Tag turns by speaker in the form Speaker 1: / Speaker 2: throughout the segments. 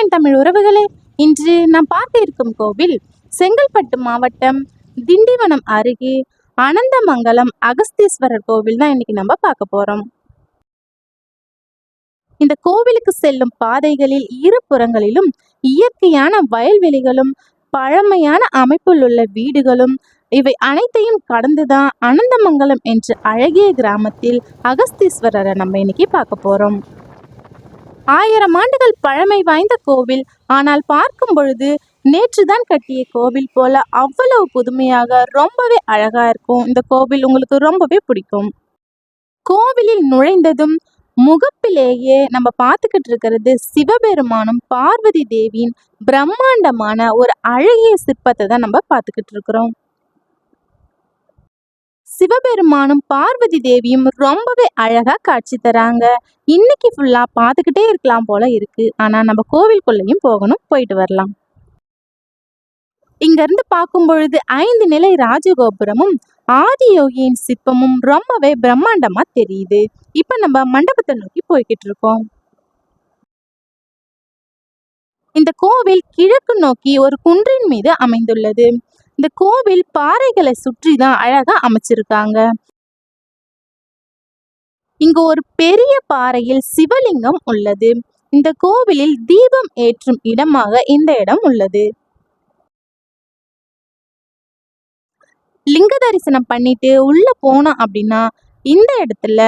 Speaker 1: வணக்கம் தமிழ் உறவுகளே இன்று நாம் பார்க்க இருக்கும் கோவில் செங்கல்பட்டு மாவட்டம் திண்டிவனம் அருகே அனந்தமங்கலம் அகஸ்தீஸ்வரர் கோவில் தான் இன்னைக்கு நம்ம பார்க்க போறோம். இந்த கோவிலுக்கு செல்லும் பாதைகளில் இரு புறங்களிலும் இயற்கையான வயல்வெளிகளும் பழமையான அமைப்பில் உள்ள வீடுகளும் இவை அனைத்தையும் கடந்துதான் அனந்தமங்கலம் என்ற அழகிய கிராமத்தில் அகஸ்தீஸ்வரரை நம்ம இன்னைக்கு பார்க்க போறோம். ஆயிரம் ஆண்டுகள் பழமை வாய்ந்த கோவில். ஆனால் பார்க்கும் பொழுது நேற்றுதான் கட்டிய கோவில் போல அவ்வளவு புதுமையாக ரொம்பவே அழகா இருக்கும். இந்த கோவில் உங்களுக்கு ரொம்பவே பிடிக்கும். கோவிலில் நுழைந்ததும் முகப்பிலேயே நம்ம பார்த்துக்கிட்டு இருக்கிறது சிவபெருமானும் பார்வதி தேவியின் பிரம்மாண்டமான ஒரு அழகிய சிற்பத்தை தான் நம்ம பார்த்துக்கிட்டு இருக்கிறோம். சிவபெருமானும் பார்வதி தேவியும் ரொம்பவே அழகா காட்சி தராங்க. இன்னைக்கு ஃபுல்லா பார்த்துக்கிட்டே இருக்கலாம் போல இருக்கு. ஆனா நம்ம கோவிலுக்குள்ளேயும் போகணும் போயிட்டு வரலாம். இங்க இருந்து பார்க்கும் பொழுது ஐந்து நிலை ராஜகோபுரமும் ஆதியோகியின் சிற்பமும் ரொம்பவே பிரம்மாண்டமா தெரியுது. இப்ப நம்ம மண்டபத்தை நோக்கி போய்கிட்டு இருக்கோம். இந்த கோவில் கிழக்கு நோக்கி ஒரு குன்றின் மீது அமைந்துள்ளது. இந்த கோவில் பாறைகளை சுற்றி தான் அழகா அமைச்சிருக்காங்க. இங்கு ஒரு பெரிய பாறையில் சிவலிங்கம் உள்ளது. இந்த கோவிலில் தீபம் ஏற்றும் இடமாக இந்த இடம் உள்ளது. லிங்க தரிசனம் பண்ணிட்டு உள்ள போனோம் அப்படின்னா இந்த இடத்துல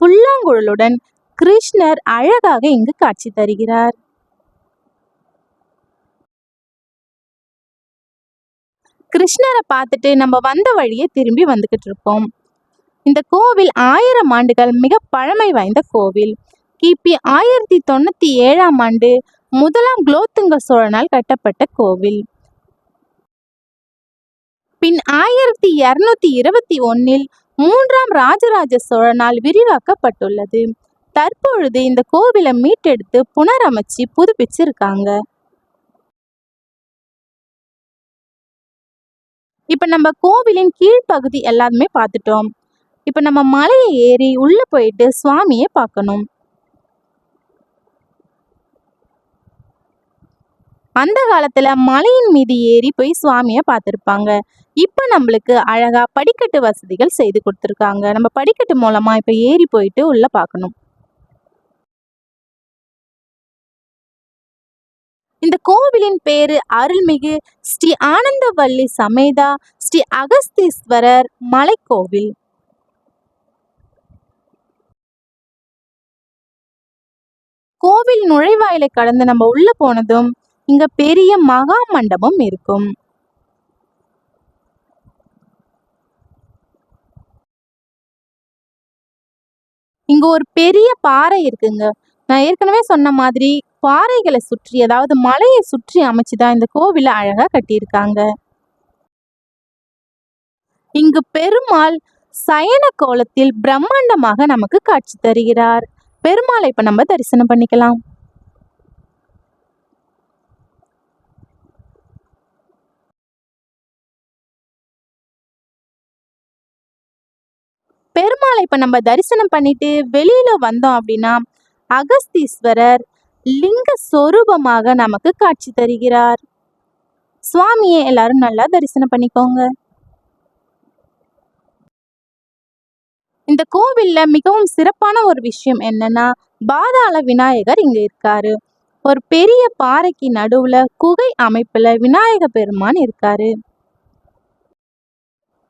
Speaker 1: புல்லாங்குழலுடன் கிருஷ்ணர் அழகாக இங்கு காட்சி தருகிறார். கிருஷ்ணரை பார்த்துட்டு நம்ம வந்த வழியே திரும்பி வந்துக்கிட்டு இருப்போம். இந்த கோவில் ஆயிரம் ஆண்டுகள் மிக பழமை வாய்ந்த கோவில். கிபி ஆயிரத்தி தொண்ணூத்தி ஏழாம் ஆண்டு முதலாம் குலோத்துங்க சோழனால் கட்டப்பட்ட கோவில். பின் ஆயிரத்தி இருநூத்தி இருபத்தி ஒன்னில் மூன்றாம் ராஜராஜ சோழனால் விரிவாக்கப்பட்டுள்ளது. தற்பொழுது இந்த கோவிலை மீட்டெடுத்து புனரமைச்சு புதுப்பிச்சிருக்காங்க. இப்போ நம்ம கோவிலின் கீழ்ப்பகுதி எல்லாருமே பார்த்துட்டோம். இப்போ நம்ம மலையை ஏறி உள்ளே போயிட்டு சுவாமியை பார்க்கணும். அந்த காலத்துல மலையின் மீது ஏறி போய் சுவாமியை பார்த்துருப்பாங்க. இப்போ நம்மளுக்கு அழகா படிக்கட்டு வசதிகள் செய்து கொடுத்துருக்காங்க. நம்ம படிக்கட்டு மூலமா இப்போ ஏறி போயிட்டு உள்ள பார்க்கணும். இந்த கோவிலின் பேரு அருள்மிகு ஸ்ரீ ஆனந்தவல்லி சமேதா ஸ்ரீ அகஸ்தீஸ்வரர் மலைக்கோவில். கோவில் நுழைவாயிலை கடந்து நம்ம உள்ள போனதும் இங்க பெரிய மகா மண்டபம் இருக்கும். இங்க ஒரு பெரிய பாறை இருக்குங்க. நான் ஏற்கனவே சொன்ன மாதிரி பாறைகளை சுற்றி அதாவது மலையை சுற்றி அமைச்சுதான் இந்த கோவிலை அழகா கட்டியிருக்காங்க. இங்கு பெருமாள் சயன கோலத்தில் பிரம்மாண்டமாக நமக்கு காட்சி தருகிறார். பெருமாளை இப்ப நம்ம தரிசனம் பண்ணிக்கலாம். பெருமாளை இப்ப நம்ம தரிசனம் பண்ணிட்டு வெளியில வந்தோம் அப்படின்னா அகஸ்தீஸ்வரர் லிங்க சொரூபமாக நமக்கு காட்சி தருகிறார். சுவாமியை எல்லாரும் நல்லா தரிசனம் பண்ணிக்கோங்க. இந்த கோவில்ல மிகவும் சிறப்பான ஒரு விஷயம் என்னன்னா பாதாள விநாயகர் இங்க இருக்காரு. ஒரு பெரிய பாறைக்கு நடுவுல குகை அமைப்புல விநாயக பெருமான் இருக்காரு.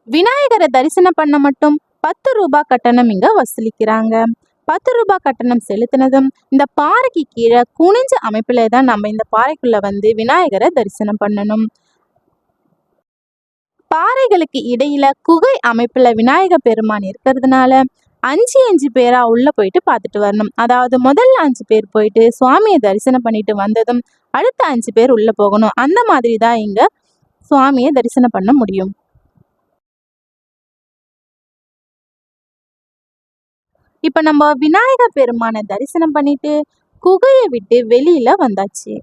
Speaker 1: விநாயகரை தரிசனம் பண்ண மட்டும் பத்து ரூபாய் கட்டணம் இங்க வசூலிக்கிறாங்க. பத்து ரூபாய் கட்டணம் செலுத்தினதும் இந்த பாறைக்கு கீழே குனிஞ்ச அமைப்புல தான் நம்ம இந்த பாறைக்குள்ளே வந்து விநாயகரை தரிசனம் பண்ணணும். பாறைகளுக்கு இடையில குகை அமைப்புல விநாயகர் பெருமான் இருக்கிறதுனால அஞ்சு அஞ்சு பேரா உள்ள போயிட்டு பார்த்துட்டு வரணும். அதாவது முதல்ல அஞ்சு பேர் போயிட்டு சுவாமியை தரிசனம் பண்ணிட்டு வந்ததும் அடுத்த அஞ்சு பேர் உள்ள போகணும். அந்த மாதிரி தான் இங்க சுவாமியை தரிசனம் பண்ண முடியும். இப்போ நம்ம விநாயக பெருமானை தரிசனம் பண்ணிட்டு குகையை விட்டு வெளியில வந்தாச்சு.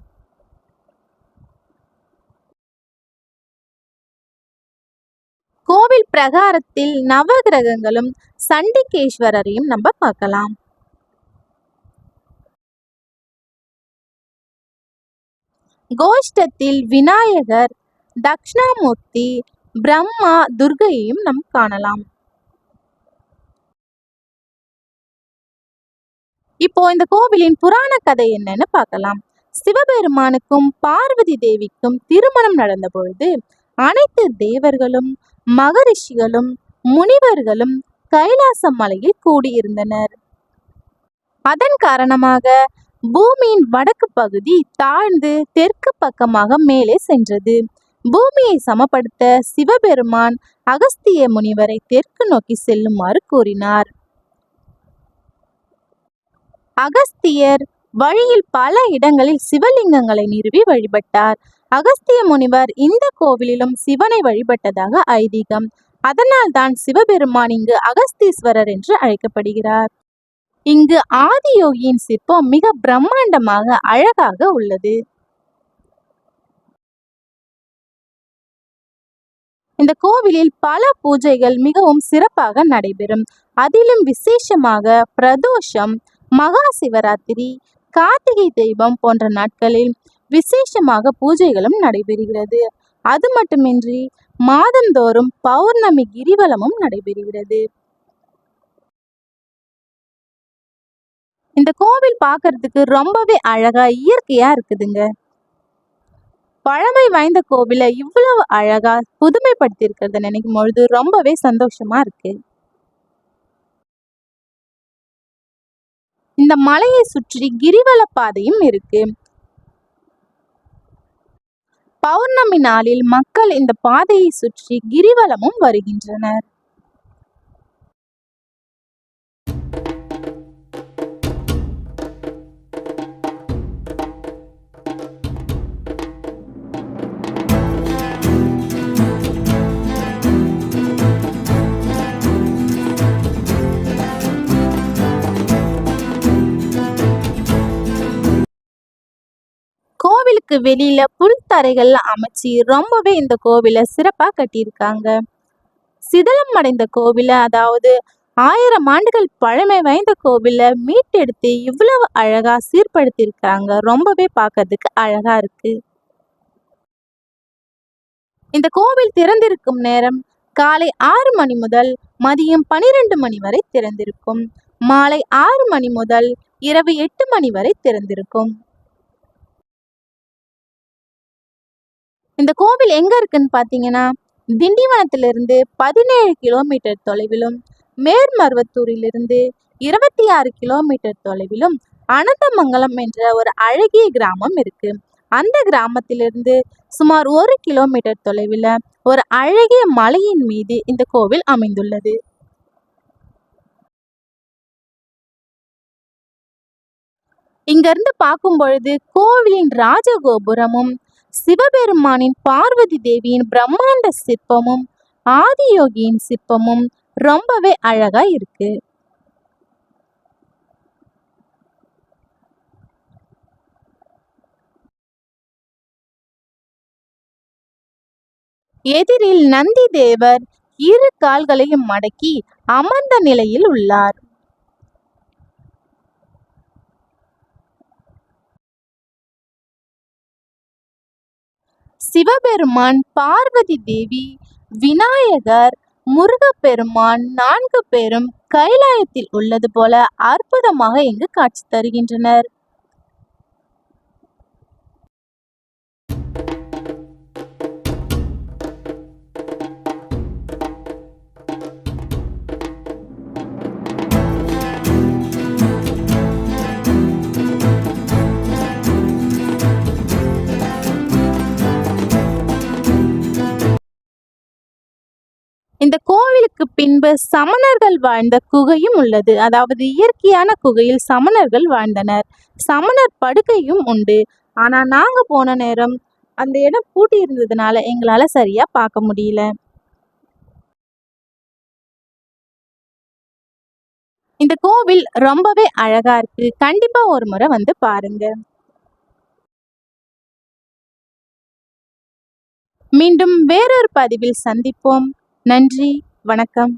Speaker 1: கோவில் பிரகாரத்தில் நவகிரகங்களும் சண்டிகேஸ்வரரையும் நம்ம பார்க்கலாம். கோஷ்டத்தில் விநாயகர் தக்ஷணாமூர்த்தி பிரம்மா துர்கையையும் நம் காணலாம். இப்போ இந்த கோவிலின் புராண கதை என்னன்னு பார்க்கலாம். சிவபெருமானுக்கும் பார்வதி தேவிக்கும் திருமணம் நடந்த பொழுது அனைத்து தேவர்களும் மகரிஷிகளும் முனிவர்களும் கைலாச மலையில் கூடியிருந்தனர். அதன் காரணமாக பூமியின் வடக்கு பகுதி தாழ்ந்து தெற்கு பக்கமாக மேலே சென்றது. பூமியை சமப்படுத்த சிவபெருமான் அகஸ்திய முனிவரை தெற்கு நோக்கி செல்லுமாறு கூறினார். அகஸ்தியர் வழியில் பல இடங்களில் சிவலிங்கங்களை நிறுவி வழிபட்டார். அகஸ்திய முனிவர் இந்த கோவிலிலும் சிவனை வழிபட்டதாக ஐதீகம். அதனால் தான் சிவபெருமான் இங்கு அகஸ்தீஸ்வரர் என்று அழைக்கப்படுகிறார். இங்கு ஆதியோகியின் சிற்பம் மிக பிரம்மாண்டமாக அழகாக உள்ளது. இந்த கோவிலில் பல பூஜைகள் மிகவும் சிறப்பாக நடைபெறும். அதிலும் விசேஷமாக பிரதோஷம் மகா சிவராத்திரி கார்த்திகை தெய்வம் போன்ற நாட்களில் விசேஷமாக பூஜைகளும் நடைபெறுகிறது. அது மட்டுமின்றி மாதந்தோறும் பௌர்ணமி கிரிவலமும் நடைபெறுகிறது. இந்த கோவில் பார்க்கறதுக்கு ரொம்பவே அழகா இயற்கையா இருக்குதுங்க. பழமை வாய்ந்த கோவிலை இவ்வளவு அழகா புதுமைப்படுத்தி இருக்கிறத நினைக்கும் பொழுது ரொம்பவே சந்தோஷமா இருக்கு. இந்த மலையை சுற்றி கிரிவல பாதையும் இருக்கு. பௌர்ணமி நாளில் மக்கள் இந்த பாதையை சுற்றி கிரிவலமும் வருகின்றனர். கோவிலுக்கு வெளியில புல் தரைகள் அமைச்சு ரொம்பவே இந்த கோவிலை சிறப்பா கட்டியிருக்காங்க. சிதலம் அடைந்த கோவிலை அதாவது ஆயிரம் ஆண்டுகள் பழமை வாய்ந்த கோவிலை மீட்டெடுத்து இவ்வளவு அழகா சீர்படுத்தியிருக்காங்க. ரொம்பவே பார்க்கறதுக்கு அழகா இருக்கு. இந்த கோவில் திறந்திருக்கும் நேரம் காலை ஆறு மணி முதல் மதியம் பனிரெண்டு மணி வரை திறந்திருக்கும். மாலை ஆறு மணி முதல் இரவு எட்டு மணி வரை திறந்திருக்கும். இந்த கோவில் எங்க இருக்குன்னு பார்த்தீங்கன்னா திண்டிவனத்திலிருந்து பதினேழு கிலோமீட்டர் தொலைவிலும் மேர்மருவத்தூரிலிருந்து இருபத்தி ஆறு கிலோமீட்டர் தொலைவிலும் அனந்தமங்கலம் என்ற ஒரு அழகிய கிராமம் இருக்கு. அந்த கிராமத்திலிருந்து சுமார் ஒரு கிலோமீட்டர் தொலைவில் ஒரு அழகிய மலையின் மீது இந்த கோவில் அமைந்துள்ளது. இங்கிருந்து பார்க்கும் பொழுது கோவிலின் ராஜகோபுரமும் சிவபெருமானின் பார்வதி தேவியின் பிரம்மாண்ட சிற்பமும் ஆதியோகியின் சிற்பமும் ரொம்பவே அழகா இருக்கு. எதிரில் நந்தி தேவர் இரு கால்களையும் மடக்கி அமர்ந்த நிலையில் உள்ளார். சிவபெருமான் பார்வதி தேவி விநாயகர் முருகப்பெருமான் நான்கு பேரும் கைலாயத்தில் உள்ளது போல அற்புதமாக இங்கு காட்சி தருகின்றனர். இந்த கோவிலுக்கு பின்பு சமணர்கள் வாழ்ந்த குகையும் உள்ளது. அதாவது இயற்கையான குகையில் சமணர்கள் வாழ்ந்தனர். சமணர் படுக்கையும் உண்டு. ஆனால் நாங்கள் போன நேரம் அந்த இடம் பூட்டி இருந்ததுனால எங்களால் சரியாக பார்க்க முடியல. இந்த கோவில் ரொம்பவே அழகா இருக்கு. கண்டிப்பா ஒரு முறை வந்து பாருங்க. மீண்டும் வேறொரு பதிவில் சந்திப்போம். நன்றி வணக்கம்.